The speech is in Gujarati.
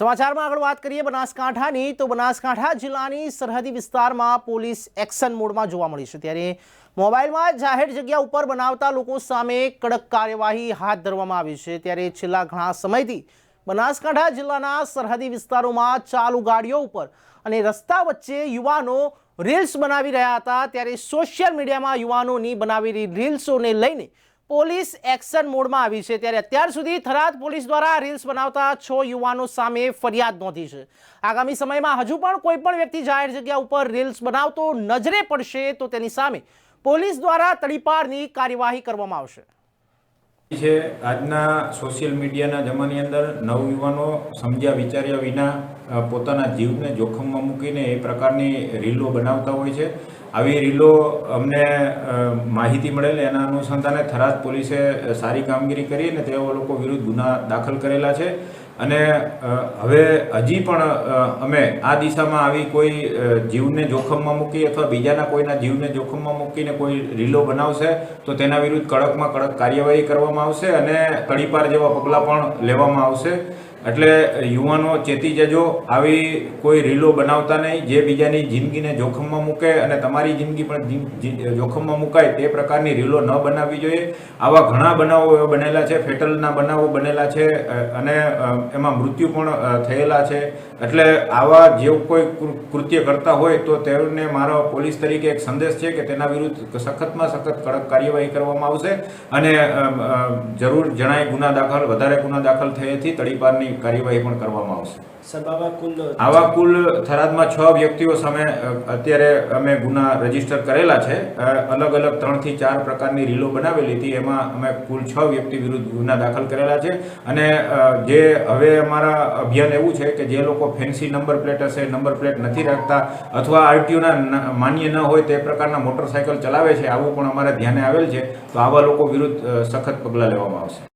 સમાચારમાં આગળ વાત કરીએ બનાસકાંઠાની, તો બનાસકાંઠા જિલ્લાની સરહદી વિસ્તારમાં પોલીસ એક્શન મોડમાં જોવા મળી છે. ત્યારે મોબાઈલમાં જાહેર જગ્યા ઉપર બનાવતા લોકો સામે કડક કાર્યવાહી હાથ ધરવામાં આવી છે. ત્યારે છેલ્લા ઘણા સમયથી બનાસકાંઠા જિલ્લાના સરહદી વિસ્તારોમાં ચાલુ ગાડીઓ ઉપર અને રસ્તા વચ્ચે યુવાનો રીલ્સ બનાવી રહ્યા હતા. ત્યારે સોશિયલ મીડિયામાં યુવાનોની બનાવેલી રીલ્સોને લઈને પોલીસ એક્શન મોડમાં આવી છે ત્યારે અત્યાર સુધી થરાદ પોલીસ દ્વારા રીલ્સ બનાવતા છ યુવાનો સામે ફરિયાદ નોંધી છે. આગામી સમયમાં હજુ પણ કોઈ પણ વ્યક્તિ જાહેર જગ્યા ઉપર રીલ્સ બનાવતો નજરે પડશે તો તેની સામે પોલીસ દ્વારા તડીપારની કાર્યવાહી કરવામાં આવશે. છે આજના સોશિયલ મીડિયાના જમાની અંદર નવયુવાનો સમજ્યા વિચાર્યા વિના પોતાના જીવને જોખમમાં મૂકીને એ પ્રકારની રીલો બનાવતા હોય છે. આવી રીલો અમને માહિતી મળેલ, એના અનુસંધાને થરાદ પોલીસે સારી કામગીરી કરી અને તેઓ લોકો વિરુદ્ધ ગુના દાખલ કરેલા છે. અને હવે હજી પણ અમે આ દિશામાં આવી કોઈ જીવને જોખમમાં મૂકી અથવા બીજાના કોઈના જીવને જોખમમાં મૂકીને કોઈ રીલો બનાવશે, તો તેના વિરુદ્ધ કડકમાં કડક કાર્યવાહી કરવામાં આવશે અને તડીપાર જેવા પગલાં પણ લેવામાં આવશે. એટલે યુવાનો ચેતી જજો, આવી કોઈ રીલો બનાવતા નહીં, જે બીજાની જિંદગીને જોખમમાં મૂકે અને તમારી જિંદગી પણ જોખમમાં મુકાય તે પ્રકારની રીલો ન બનાવવી જોઈએ. આવા ઘણા બનાવો બનેલા છે, ફેટલના બનાવો બનેલા છે અને એમાં મૃત્યુ પણ થયેલા છે. એટલે આવા જેવું કોઈ કૃત્ય કરતા હોય તો તેમને મારો પોલીસ તરીકે એક સંદેશ છે કે તેના વિરુદ્ધ સખતમાં સખત કડક કાર્યવાહી કરવામાં આવશે. અને જરૂર જણાય ગુના દાખલ, વધારે ગુના દાખલ થયેથી તડીપારની કાર્યવાહી પણ કરવામાં આવશે. આવા કુલ થરાદમાં છ વ્યક્તિઓ સામે અત્યારે અમે ગુના રજિસ્ટર કરેલા છે. અલગ અલગ અલગ ત્રણથી ચાર પ્રકારની રીલો બનાવેલી હતી. એમાં અમે કુલ છ વ્યક્તિ વિરુદ્ધ ગુના દાખલ કરેલા છે. અને જે હવે અમારા અભિયાન એવું છે કે જે લોકો ફેન્સી નંબર પ્લેટ હશે નંબર પ્લેટ નથી રાખતા અથવા આરટીઓના માન્ય ન હોય તે પ્રકારના મોટરસાયકલ ચલાવે છે આવું પણ અમારા ધ્યાને આવેલ છે. તો આવા લોકો વિરુદ્ધ સખત પગલાં લેવામાં આવશે.